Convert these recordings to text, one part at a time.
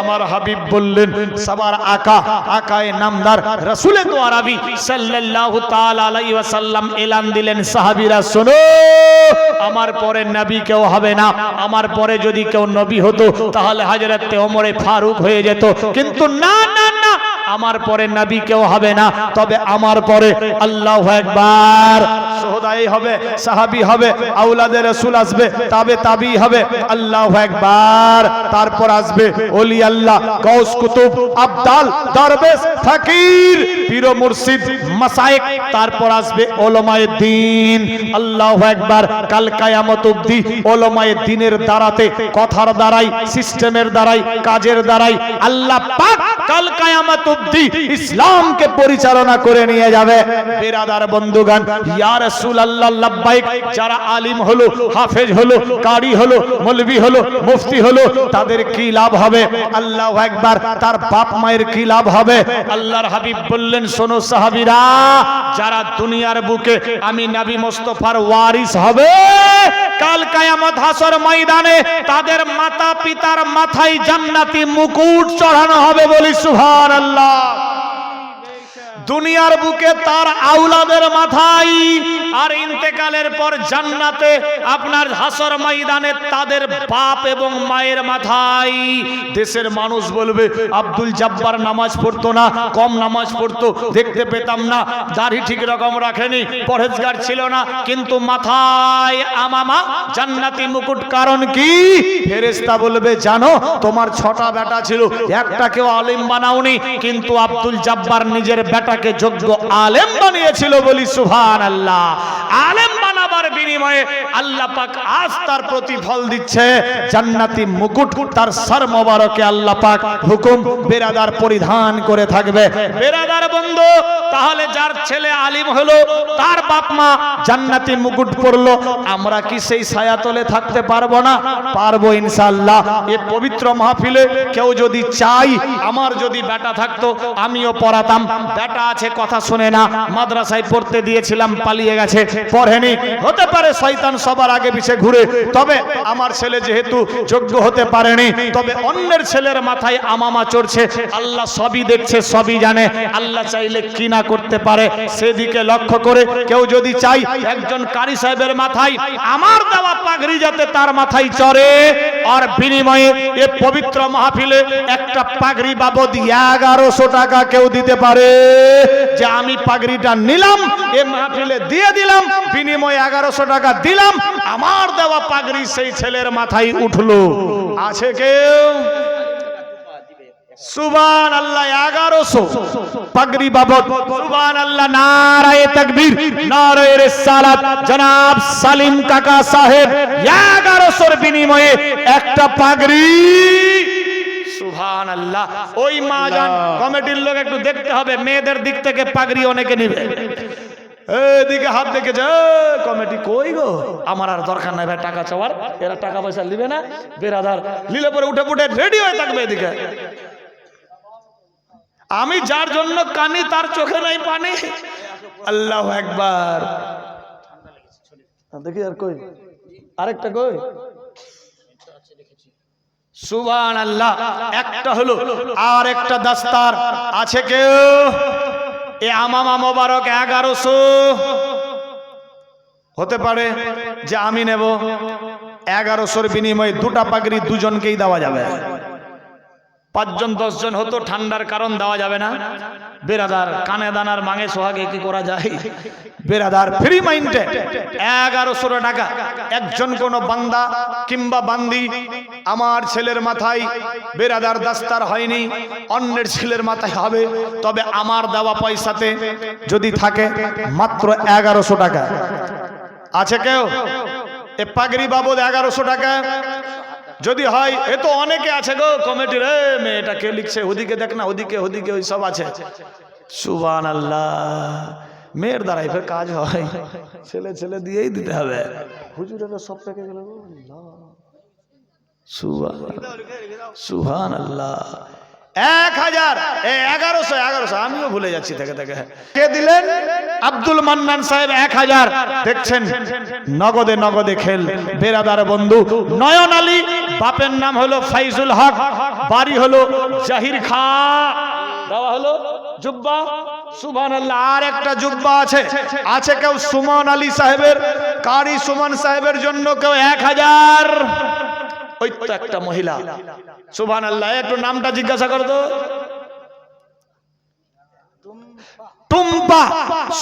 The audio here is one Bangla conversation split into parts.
আমার হাবিব বললেন, সবার আকা, আকায় নামদার রসুলে তো আরবি সাল্লাল্লাহু তাআলা আলাইহি ওয়াসাল্লাম এলান দিলেন, সাহাবীরা, শোনো, আমার পরে নবী কেউ হবে না। আমার পরে যদি কেউ নবী হতো, তাহলে হযরত ওমরে ফারুক হয়ে যেত। কিন্তু না না না, আমার পরে নবী কেউ হবে না। তবে আমার পরে আল্লাহু আকবার সোহদাই হবে, সাহাবী হবে আউলাদে রাসূল আসবে, তবে তাবি হবে। আল্লাহু আকবার, তারপর আসবে ওলি আল্লাহ গৌস কুতুব, আবদাল, দরবেশ, ফকির, পীর মুর্শিদ মাসায়েক তারপর আসবে ওলামায়ে দ্বীন। আল্লাহু আকবার, কাল কিয়ামত অবধি ওলামায়ে দ্বীনের দ্বারাতে, কথার দ্বারাই, সিস্টেমের দ্বারাই, কাজের দ্বারাই আল্লাহ পাক কাল কিয়ামত অবধি ইসলামকে পরিচালনা করে নিয়ে যাবে। বেরাদার বন্ধুগান ইয়া রাসূলুল্লাহ লাব্বাইক যারা আলিম হলো, হাফেজ হলো, কারি হলো, মৌলভী হলো, মুফতি হলো, তাদের কি লাভ হবে? আল্লাহু আকবার, তার বাপ মায়ের কি লাভ হবে? আল্লাহর হাবিব বললেন, শোনো সাহাবীরা, যারা দুনিয়ার বুকে আমি নবী মোস্তফার ওয়ারিস হবে, কাল কায়ামত হাসর ময়দানে তাদের মাতা পিতার মাথায় জান্নাতি মুকুট চড়ানো হবে বলি সুবহানাল্লাহ। দুনিয়ার বুকে তার আউলাদের মাথায়। আর ইন্তেকালের পর জান্নাতে আপনার হাসর ময়দানে তাদের বাপ এবং মায়ের মাথায়। দেশের মানুষ বলবে, আব্দুল জাব্বার নামাজ পড়তো না, কম নামাজ পড়তো, দেখতে পেতাম না, দাড়ি ঠিক রকম রাখেনি পরেজগার ছিল না। কিন্তু মাথায় আমামা, জান্নাতি মুকুট, কারণ কি? ফেরেশতা বলবে, জানো, তোমার ছটা বেটা ছিল একটাকেও আলিম বানাওনি, কিন্তু আব্দুল জাব্বার নিজের বেটাকে যোগ্য আলেম বানিয়েছিল বলি সুহান আল্লাহ আলেম বানাবার বিনিময়ে আল্লাহ পাক আজ তার প্রতিফল দিচ্ছে। জান্নাতি মুকুট তার সর মোবারকে আল্লাহ পাক হুকুম বেরাদার পরিধান করে থাকবে। বেরাদার বন্ধু, তাহলে যার ছেলে আলিম হলো, তার বাপ মা জান্নাতি মুকুট পরলো, আমরা কি সেই ছায়াতলে থাকতে পারব না? পারব ইনশাআল্লাহ। এ পবিত্র মাহফিলে কেউ যদি চাই আমার যদি বেটা থাকতো, আমিও পড়াতাম। বেটা আছে, কথা শুনে না। মাদ্রাসায় পড়তে দিয়েছিলাম, পালিয়ে গেছে। পড়েনি। হতে পারে শয়তান সবার আগে পিছে ঘুরে। তবে আমার ছেলে যেহেতু যোগ্য হতে পারেনি, তবে অন্যের ছেলের মাথায় আমামা চড়ছে। আল্লাহ সবই দেখছে, সবই জানে। আল্লাহ চাইলে কি না করতে পারে সেদিকে লক্ষ্য করে। কেউ যদি চাই একজন কারি সাহেবের মাথায় আমার দেওয়া পাগড়ি যাতে তার মাথায় চড়ে, আর বিনিময়ে এ পবিত্র মাহফিলে একটা পাগড়ি বাবদ এগারোশো টাকা কেউ দিতে পারে। যে আমি পাগড়িটা নিলাম, এ মাহফিলে দিয়ে দিলাম, বিনিময়ে এগারোশো টাকা দিলাম, আমার দেওয়া পাগড়ি সেই ছেলের মাথায় উঠল। আছে কেউ? সুবান আল্লাহ এগারোশো বাবদ সুবান আল্লাহ নারায়ে রিসালাত। জনাব সালিম কাকা সাহেব, এগারোশোর বিনিময়ে একটা পাগড়ি সুবহান আল্লাহ ওই মাজান কমিটির লোক একটু দেখতে হবে, মেয়েদের দিক থেকে পাগড়ি অনেকে নিবে। এদিকে হাত কমিটি কই গো? আমার আর দরকার নাই ভাই, টাকা চাওয়ার। এরা টাকা পয়সা নিবে না। বেরাদার পরে উঠে রেডি হয়ে থাকবে এদিকে। আমি যার জন্য কানি, তার চোখে নাই পানি। আল্লাহ একবার। দেখি আর কই? আরেকটা কই? সুবান আল্লাহ একটা হলো আর একটা দাস্তার। আছে কেউ? এ আমামা মোবারক এগারোশো। হতে পারে যে আমি নেব। এগারোশোর বিনিময়ে দুটা পাগড়ি দুজনকেই দেওয়া যাবে। পাঁচজন, দশজন হতো, ঠান্ডার কারণ দেওয়া যাবে না। বেরাদার কানে দানার মাঙে সোহাগে কি করা যায়? বেরাদার ফ্রি মাইন্ডে এগারোশো টাকা। একজন কোন বান্দা কিংবা বান্দি আমার ছেলের মাথায় বেরাদার দাস্তার হয়নি, অন্যের ছেলের মাথায় হবে। তবে আমার দেওয়া পয়সাতে যদি থাকে মাত্র এগারোশো টাকা। আছে কেউ? এ পাগড়ি বাবদ এগারোশো টাকা। যদি হয় এ তো অনেকে আছে গো কমিটির এ মেয়েটা কে লিখছে ওদিকে দেখ না ওদিকে ওদিকে ওই সব আছে। সুবান আল্লাহ মেয়ের দ্বারাই ফের কাজ হয় ছেলে ছেলে দিয়েই দিতে হবে। হুজুরেরা সব পেকে গেল সুহান আল্লাহ। এক হাজার এ এগারোশো এগারোশো আমিও ভুলে যাচ্ছি থেকে থেকে। কে দিলেন? আব্দুল মান্নান সাহেব এক হাজার। দেখছেন নগদে নগদে খেল। বেরাদার বন্ধু নয়ন আলী বাপের নাম হলো ফাইজুল হক, বাড়ি হলো জাহির খা। দেওয়া হলো জুব্বা। সুবহান আল্লাহ আর একটা জুব্বা আছে। আছে কেউ সুমন আলী সাহেবের? কারি সুমন সাহেবের জন্য কেউ এক হাজার? ওই তো একটা মহিলা। সুবহান আল্লাহ একটু নামটা জিজ্ঞাসা করো তো। টুম্পা।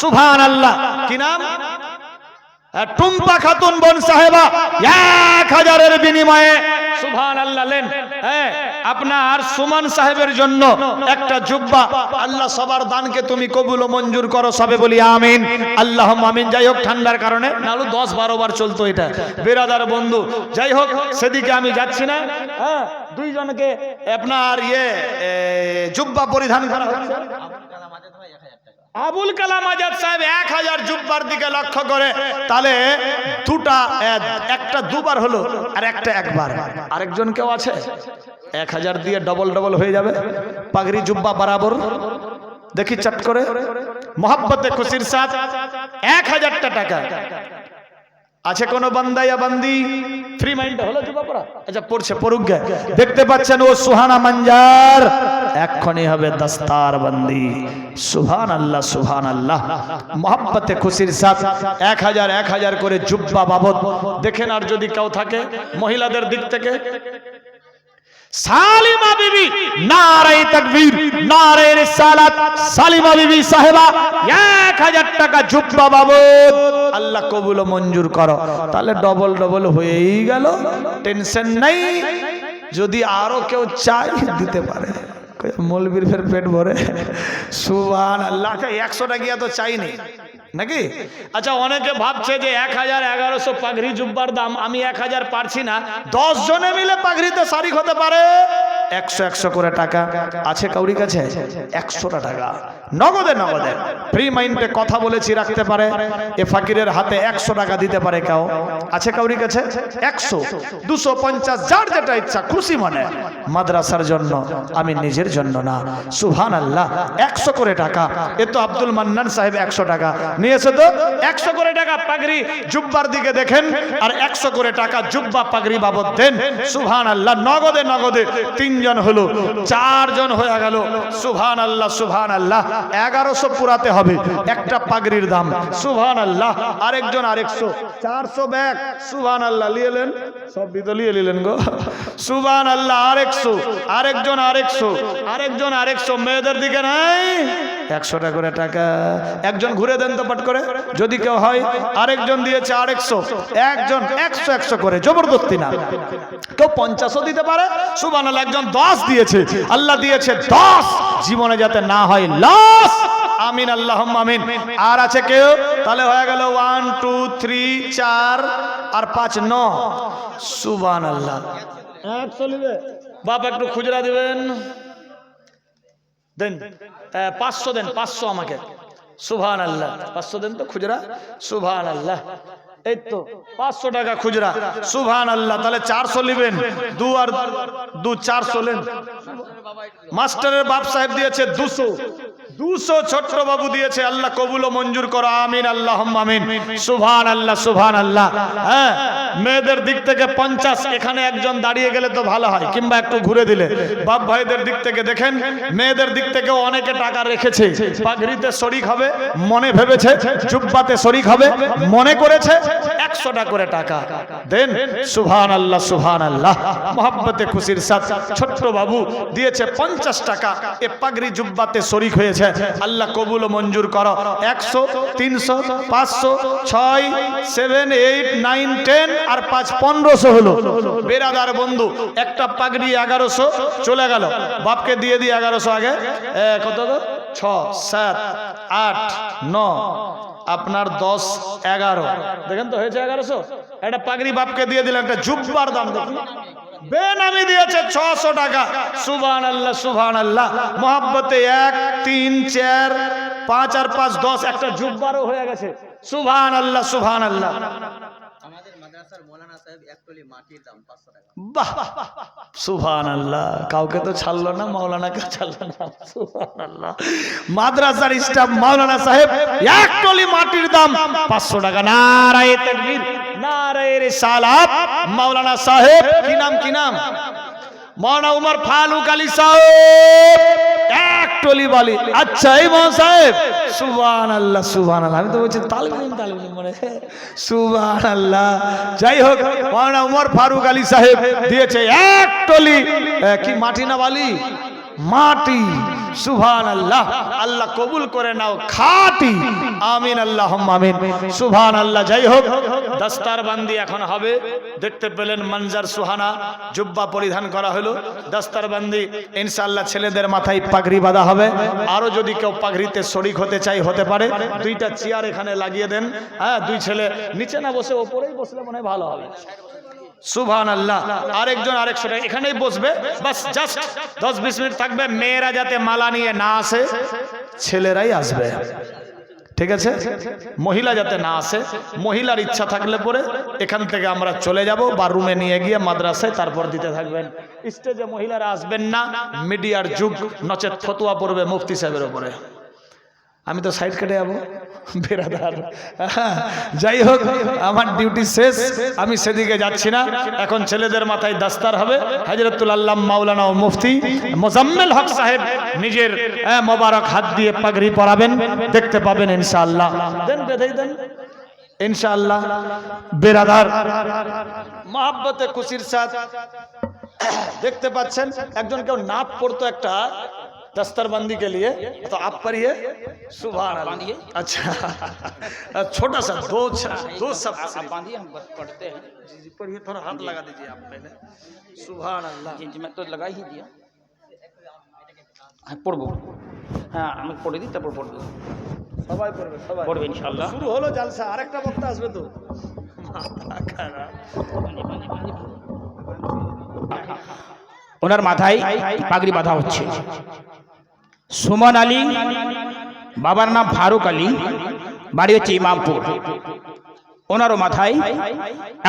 সুভান আল্লাহ কি নাম? টুম্পা খাতুন বোন সাহেবা, এক হাজারের বিনিময়ে। সুবহান আল্লাহ লেন। হ্যাঁ আপনার সুমন সাহেবের জন্য একটা জুব্বা। আল্লাহ সবার দানকে তুমি কবুল মঞ্জুর করো সবে বলি আমিন। আল্লাহ আমিন। যাই হোক, ঠান্ডার কারণে নালু দশ বারো বার চলতো এটা। বেরাদার বন্ধু, যাই হোক, সেদিকে আমি যাচ্ছি না। হ্যাঁ দুইজনকে আপনার ইয়ে জুব্বা পরিধান করা আবুল কালাম আজাদ সাহেব এক হাজার জুব্বার দিকে লক্ষ্য করে, তাহলে দুটা একটা দুবার হলো আর একটা একবার। আরেকজন কেউ আছে? এক হাজার দিয়ে ডবল ডবল হয়ে যাবে। পাগড়ি জুব্বা বরাবর। দেখি চট করে। মোহাব্বতে খুশির সাথ এক হাজারটা টাকা। আছে কোন বান্দা ইয়া বান্দি? ফ্রি মাইন্ড হলো যুবকরা। আচ্ছা পড়ছে পড়ুক গে। দেখতে পাচ্ছেন ও সুহানা মঞ্জার। এক্ষণি হবে দস্তার বন্দি। সুহান আল্লাহ সুহান আল্লাহ মহাব্বতে খুশির সাথ এক হাজার এক হাজার করে জুব্বা বাবদ। দেখেন আর যদি কেউ থাকে মহিলাদের দিক থেকে। সালিমা বিবি নারাই তাকবীর নারাই রিসালাত। সালিমা বিবি সাহেবা 1000 টাকা জুব্বা বাবদ। আল্লাহ কবুল মঞ্জুর করো। তাহলে ডবল ডবল হয়েই গেল। টেনশন নাই। যদি আরও কেউ চাই দিতে পারে। মৌলবীর ফের পেট ভরে। সুবহান আল্লাহ আচ্ছা একশো টাকিয়া তো চাইনি। নাকি? আচ্ছা অনেকে ভাবছে যে এক হাজার এগারোশো পাগড়ি জুব্বার দাম, আমি এক হাজার পারছি না। দশ জনে মিলে পাগড়িতে শারিক হতে পারে। একশো একশো করে টাকা। আছে কাউরি কাছে? একশোটা টাকা। নগদে নগদে। ফ্রি মাইন্ডে কথা বলেছি, রাখতে পারে। এ ফাকিরের হাতে একশো টাকা দিতে পারে কেউ। আছে কাউরি কাছে? একশো। দুশো পঞ্চাশ, যার যেটা ইচ্ছা, খুশি মনে। মাদ্রাসার জন্য, আমি নিজের জন্য না। সুহান আল্লাহ একশো করে টাকা। এ তো আব্দুল মান্নান সাহেব একশো টাকা। নিয়েছে তো একশো করে টাকা পাগড়ি জুব্বার দিকে দেখেন, আর একশো করে টাকা জুব্বা পাগড়ি বাবদ দেন। সুহান আল্লাহ নগদে নগদে তিনজন হলো, চারজন হয়ে গেল। সুহান আল্লাহ সুহান আল্লাহ এগারোশো পুরাতে হবে। একটা পাগড়ির দাম। সুহান আল্লাহ আরেকজন আরেকশো। চারশো ব্যাগ। সুভান আল্লাহ লিয়েলেন সব বিতো লিয়ে নিলেন গো। সুবান আল্লাহ আরেকশো আরেকজন আরেকশো আরেকজন আরেকশো মেয়েদের দিকে নাই। একশোটা করে টাকা। একজন ঘুরে দেন তো পাট করে। যদি কেউ হয়, আরেকজন দিয়েছে আরেকশো একজন একশো একশো করে, জবরদস্তি না। কেউ পঞ্চাশও দিতে পারে সুবান আল্লাহ একজন দশ দিয়েছে। আল্লাহ দিয়েছে দশ। জীবনে যাতে না হয় লস আমিন আল্লাহ আমিন। আর আছে কেউ? তাহলে হয়ে গেল ওয়ান টু থ্রি চার আর পাঁচ ন। সুবান আল্লাহ বাপ একটু খুচরা দিবেন। দেন পাঁচশো দেন পাঁচশো আমাকে। সুভান আল্লাহ পাঁচশো দেন তো খুচরা? সুভান আল্লাহ এই তো পাঁচশো টাকা খুচরা। সুভান আল্লাহ তাহলে চারশো নিবেন। দু আর দু চারশো নেন। মাস্টারের বাপ সাহেব দিয়েছে দুশো। দুশো ছোট্ট বাবু দিয়েছে, আল্লাহ কবুল ও মঞ্জুর করো, আমিন আল্লাহ আমিন। সুভান আল্লাহ সুভান আল্লাহ হ্যাঁ মেয়েদের দিক থেকে পঞ্চাশ, এখানে একজন দাঁড়িয়ে গেলে তো ভালো হয়, কিংবা একটু ঘুরে দিলে। বাপ ভাইদের দিক থেকে দেখেন, মেয়েদের দিক থেকেও অনেকে টাকা রেখেছে, পাগড়িতে শরিক হবে, মনে ভেবেছে জুব্বাতে শরিক হবে, মনে করেছে, একশোটা করে টাকা। দেন সুভান আল্লাহ সুভান আল্লাহ মোহাব্বতে খুশির সাথ, ছোট্ট বাবু দিয়েছে পঞ্চাশ টাকা, এ পাগড়ি জুব্বাতে শরিক হয়েছে। আল্লাহ কবুল ও মঞ্জুর করো। একশো, তিনশো, পাঁচশো, ছয় সেভেন এইট নাইন টেন আর পাঁচ, পনেরোশো হলো। বেরাদার বন্ধু, একটা পাগড়ি এগারোশো চলে গেল। বাপকে দিয়ে দিয়ে এগারোশো আগে। কত ছ, সাত, আট, ন, আপনার দশ, এগারো। দেখেন তো, হয়েছে এগারোশো? একটা পাগড়ি বাপকে দিয়ে দিলাম একটা জুব্বার দাম দেখুন। বেনামি দিয়েছে ছশো টাকা। সুভান আল্লাহ সুভান আল্লাহ মহাব্বতে এক, তিন, চার, পাঁচ আর পাঁচ, দশ, একটা জুব্বারও হয়ে গেছে। সুভান আল্লাহ সুভান আল্লাহ মাদ্রাসার মৌলানা সাহেব স্টাফ এক মাটির দাম রিসালাত। মাওলানা সাহেব, কি নাম কি নাম? মৌলানা উমর ফালুক আলী সাহেব। টলি বালি। আচ্ছা এই মহা সাহেব সুবান আল্লাহ সুবান আল্লাহ আমি তো বলছি তালবিম তালবিম মনে সুবান আল্লাহ যাই হোক মাওলানা উমর ফারুক আলী সাহেব দিয়েছে এক টলি। কি মাটি না বালি? মাটি। সুভান আল্লাহ আল্লাহ কবুল করে নাও, খাটি। আমিন আল্লাহ আমিন। সুভান আল্লাহ যাই হোক দস্তার বান্দি এখন হবে। দেখতে পেলেন মঞ্জার সুহানা, জুব্বা পরিধান করা হলো। দস্তার বান্দি ইনশাআল্লাহ ছেলেদের মাথায় পাগড়ি বাঁধা হবে। আরও যদি কেউ পাগড়িতে শরিক হতে চাই, হতে পারে। দুইটা চেয়ার এখানে লাগিয়ে দেন। হ্যাঁ দুই ছেলে নিচে না বসে, ওপরেই বসলে মনে হয় ভালো হবে। সুভান আল্লাহ আরেকজন আরেকশো এখানেই বসবে। বাস জাস্ট দশ, বিশ মিনিট থাকবে। মেয়েরা যাতে মালা নিয়ে না আসে, ছেলেরাই আসবে। ঠিক আছে? মহিলা যাতে না আসে, মহিলার ইচ্ছা থাকলে পরে এখান থেকে আমরা চলে যাব। বা রুমে নিয়ে গিয়ে মাদ্রাসায় তারপর দিতে থাকবেন। স্টেজে মহিলারা আসবেন না। মিডিয়ার যুগ, নচেত ফতুয়া পড়বে মুফতি সাহেবের ওপরে আমি তো সাইড কেটে যাব। বেরাদার যাই হোক, আমার ডিউটি শেষ। আমি সেদিকে যাচ্ছি না। এখন ছেলেদের মাথায় দাস্তার হবে। হাজরতুল আল্লাহ মাওলানা ও মুফতি মোজাম্মেল হক সাহেব নিজের মোবারক হাত দিয়ে পাগড়ি পরাবেন। দেখতে পাবেন ইনশাআল্লাহ। দেন বেঁধেই ইনশাআল্লাহ। বেরাদার মহাব্বতে খুশির সাথ দেখতে পাচ্ছেন, একজন কেউ নাপ পড়তো একটা दस्तरबंदी के लिए तो आप पढ़िए सुबह बांधिए। अच्छा छोटा सा दो दो सब आप बांधिए हम बस पढ़ते हैं जी जी पढ़िए थोड़ा हाथ लगा दीजिए आप पहले सुबह अल्लाह जी जी मैं तो लगा ही दिया হ্যাঁ পড়বো হ্যাঁ আমি পড়ে দিই তারপর পড়বো সবাই পড়বে সবাই পড়বে ইনশাল্লাহ শুরু হলো জালসা আরেকটা বক্তা আসবে তো মাথা খারাপ ওনার মাথায় পাগড়ি বাঁধা হচ্ছে সুমন আলী, বাবার নাম ফারুক আলী, বাড়ি হচ্ছে ইমামপুর। ওনারও মাথায়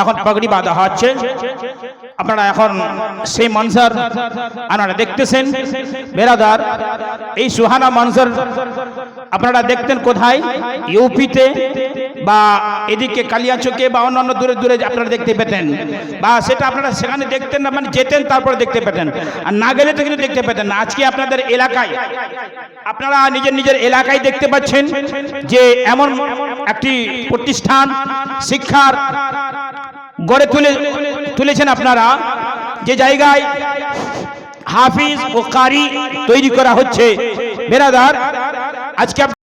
এখন পাগড়ি বাঁধা হচ্ছে। আপনারা এখন সেই মনসার আপনারা দেখতেছেন। বেরাদার, এই সুহানা মনসার আপনারা দেখতেন কোথায়? ইউপিতে বা এদিকে কালিয়াচকে বা অন্যান্য দূরে দূরে আপনারা দেখতে পেতেন। বা সেটা আপনারা সেখানে দেখতেন না মানে যেতেন তারপরে দেখতে পেতেন। আর না গেলে তো কিন্তু দেখতে পেতেন না। আজকে আপনাদের এলাকায় আপনারা নিজের নিজের এলাকায় দেখতে পাচ্ছেন যে এমন একটি প্রতিষ্ঠান শিক্ষার গড়ে তুলে তুলেছেন আপনারা যে জায়গায় হাফিজ ও কারি তৈরি করা হচ্ছে। বেরাদার আজকে